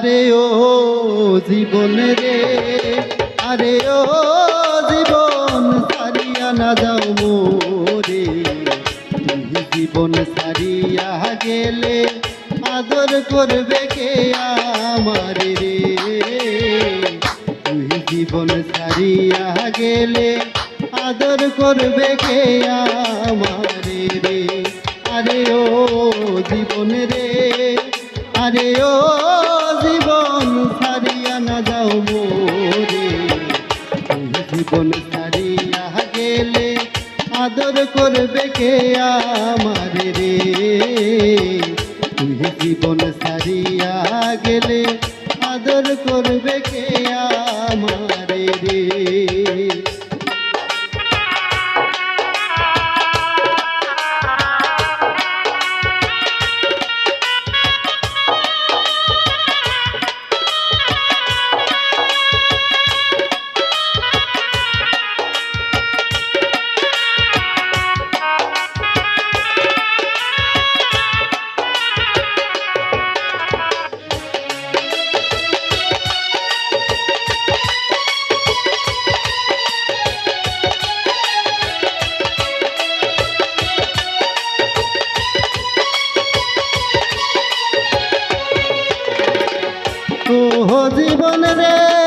আরে ও জীবন রে, আরে ও জীবন সারিয়া না যাও মোরে। জীবন সারিয়া গেলে আদর করবে কে আমার রে? তুই জীবন সারিয়া গেলে আদর করবে কে আমার রে? আরে ও জীবন রে, আরে ও সারিয়া গেলে আদর করবে কে আমার রে? তুই জীবন সারিয়া গেলে আদর করবে কে আমার ও জীবন রে।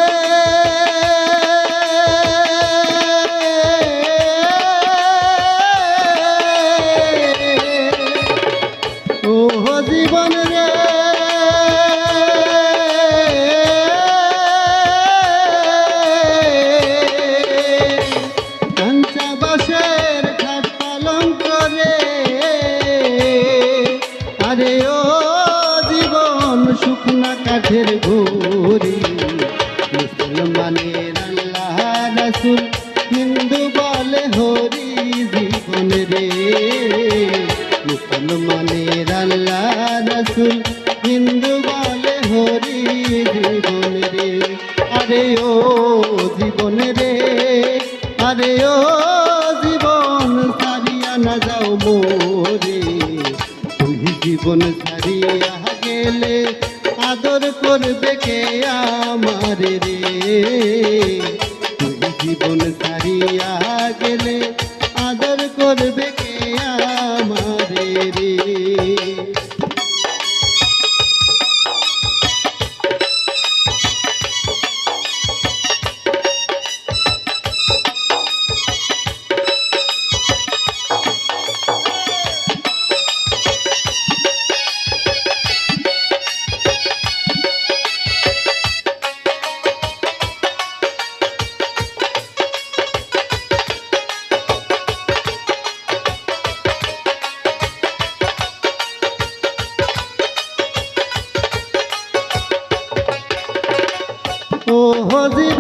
রাসুল হিন্দু বলে হরি জীবন রে। মুসলমানের আল্লাহ রাসুল হিন্দু বলে হরি জীবন রে। আরে ও জীবন রে, আরে ও জীবন সারিয়া না যাও মোরে। তুই জীবন সারিয়া গেলে আদর করবে কে আমার রে? জীবন সারিয়া গেলে আদর করবে কে আমার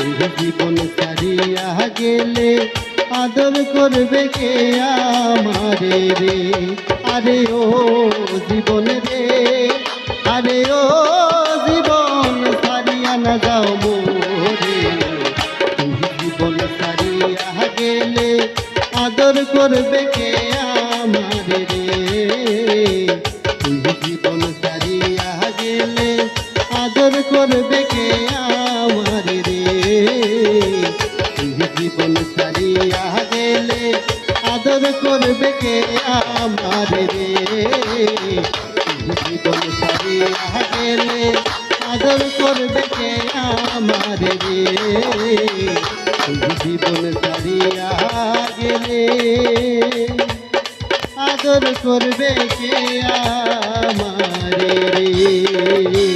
এই জীবন সারিয়া গেলে আদর করবে কে আমারে রে? আরে ও জীবন রে, আরে ও জীবন সারিয়া না যাও মোরে। জীবন সারিয়া গেলে আদর করবে কে জীবন সারিয়া গেলে আদর করবে কে আমার রে? জীবন সারিয়া গেলে আদর করবে কে আমার রে? জীবন সারিয়া গেলে আদর করবে কে আমার রে?